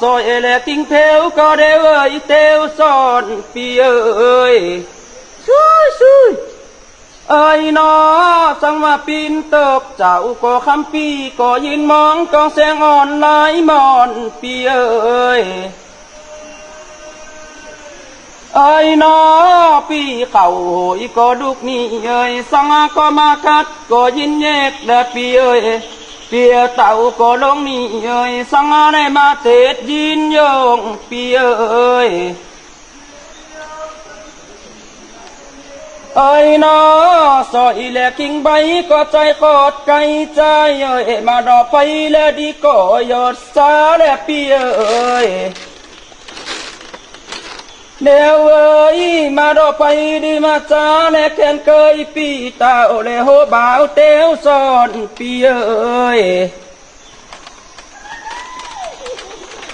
Rồi lệ tinh theo có đều ơi, theo son phi ơi. Xui xui. Ơi, nó sang mà pin tập cháu có khăm pi có nhìn mong con sẽ ngon lái mòn phi ơi. Ơi, nó pi khẩu hội có đục ni ơi, sang có ma cắt có nhìn nhẹ đã pi ơi. ปียเต่าก็ลงมีเอ้ยสังอะไรมาเทศยินยงเปียเอ้ยไอ้ยนอสอยแลกิ่งใบก็ใจกอดไกลใจเอ้ยมารอไปแลดีก็ยอดสาแลเปียเอ้ย เดวเอ้ยมาดอไปดีมาจ้าแลแคนเคยปีเต่าเลโหบ่าวเตวสอนปีเอ้ย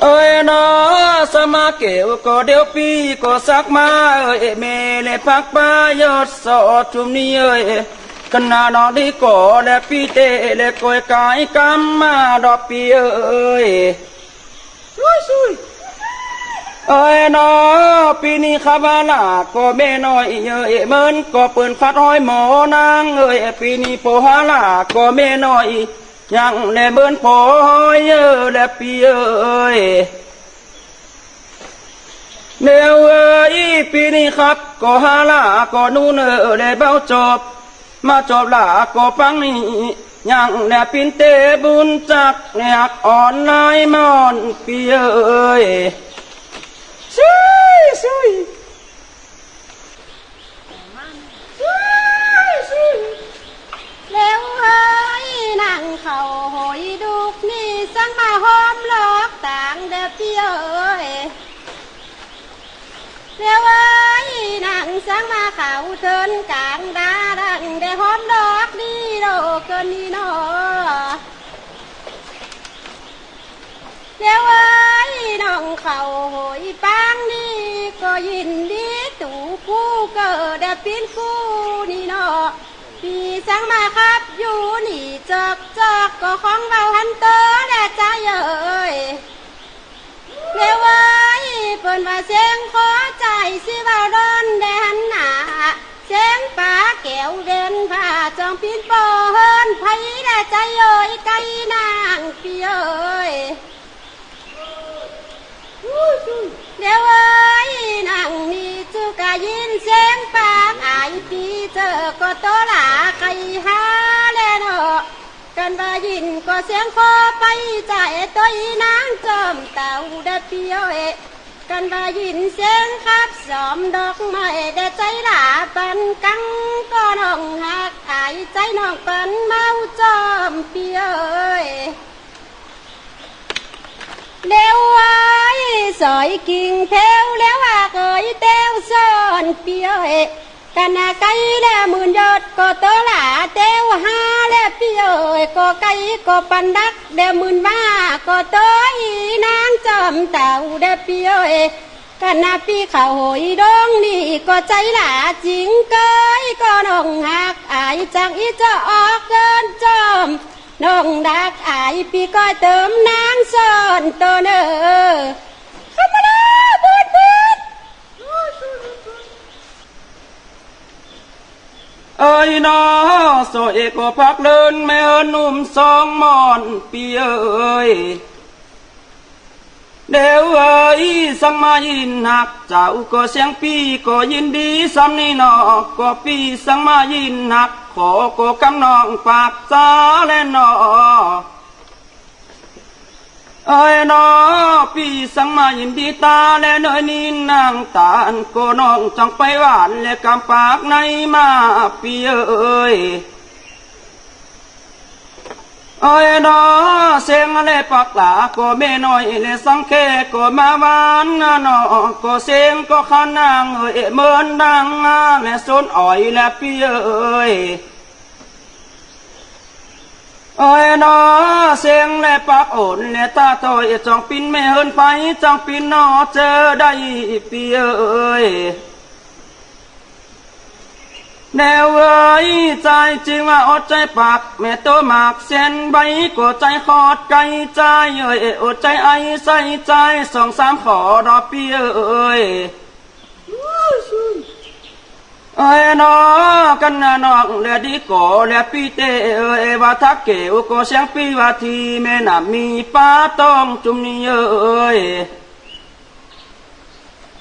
เอ้ยนอสมาเกวก็เดียวปีก็สักมาเอ้ยเมเลพักป้ายอดสอดชุมนี้เอ้ยกันนานอดีก่อและพี่เตะและก้อยกายกรรมมาดอกปีเอ้ย เอ้ยนอปีนี้ข้าบาลาก็แม่น้อยเยอะเอเมินก็เปินฟัดห้อยหมอนางเอ้ยปีนี้โปฮาลาก็แม่น้อยยังแลเบิ้นโปยเยอะและปีเอ้ยเนวเอ้ยปีนี้ครับ ก็ฮาลาก็นู่นเอแลเบ้าจบ มาจบลาก็ปังนี่ยังแลปินเตบุญจักแลกอ่อนไลน์มอนปีเอ้ยซุยซุยซุยซุย แล้วเฮ้ยนั่งเขาหอยดุกนี่สังมาหอมลอกต่างเด้อพี่เอ้ย แล้วเอ้ยนั่งสังมาเขาเทินกลางดาดังได้หอมดอกดีโดเกินนี่นอแล้วเอ้น้องเขาหอยปางนี่ก็ยินดีตู่ผู้เกิดได้ปีนคู่นี่นอพี่สังมาครับอยู่นี่จอกจอกก็ของเราหันเตอและใจเอ่ยเร็วเอ้ยเปิ่นว่าเสียงขอ ใจสิว่าร้อนแดนหนาเสียงป่าแก้วเด่นผ้าจองพินโปเฮินไผและใจเอ่ยไก่นางพี่เอ่ยเกันได้ยินเสียงครับสอมดอกไม้เดใจหลาปันกังก็น้องหักอายใจน้องปันเมาจอมเปียเอ้ยเลี้ยวไว้สอยกิ่งเพวแล้วว่าเกยเต้วซ่อนเปียเอ กันนาไก่แล้วหมื่นยอดก็โตหลาเต้วห้าแล้วเปียวเอ๋ก็ไก่ก็ปันดักเดวหมื่นว่าก็โตอีนางจอมเต่าเดียวเอกันนาพี่เขาหอยดองนี่ก็ใจหลาจริงเกยก็น้องหักอายจังอีจะออกเกินจอมน้องดักอายพี่ก็เติมนางซ่อนตัวเนอเข้ามาแล้วบูดบูด เอ้ยน้อโซเอกก็พักเลินแม่เอิญหนุ่มสองมอนปีเอ้ยเดี๋ยวเอ้ยสังมายินหักเจ้าก็เสียงปีก็ยินดีซ้ำนี่นอก็ปีสังมายินหักขอก็กำนองปากจ้าและนอ เอ้ยน้อพี่สังมายินดีตาและเนยนินนางตาลก็น้องจังไปหวานและกำปากในมาพี่เอ้ยเอ้ยน้อเสียงและปักหลาก็ไม่น้อยและสังเคก็มาหวานนะน้อก็เสียงก็ขานางเอ้ยเหมือนดังและสนอ่อยและพี่เอ้ย เอ้ยนอเสียงและปากโอนและตาถอยจองปินไม่เฮินไปจองปินนอเจอได้ปีเอ้ยแนวเอ้ยใจจริงว่าอดใจปากแม่โตหมากเส้นใบกดใจขอดไกลใจเอ้ยอดใจไอใส่ใจสองสามขอรอเปียเอ้ย เอ้ยนอกันนะน้องเลือดีก่อเลือปีเตเอ้ยว่าทักเกวก็เสียงปีว่าทีแม่น่ะมีป้าต้องจุ่มนี่เอ้ย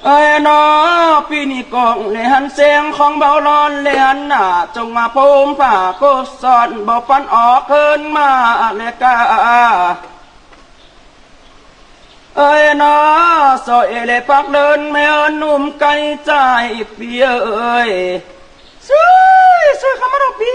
เอ้ยนอปีนี้กองเลยหันเสียงของเบาร้อนเลยหันหน้าจงมาพูมผ่าก็สอนบอกปันออกเคินมาเลยกา เอ้ยนาสอยเลยพักเดินไม่เอินหนุ่มไกลใจเปียเอ้ยซื้อซื้อคำมาดอกปี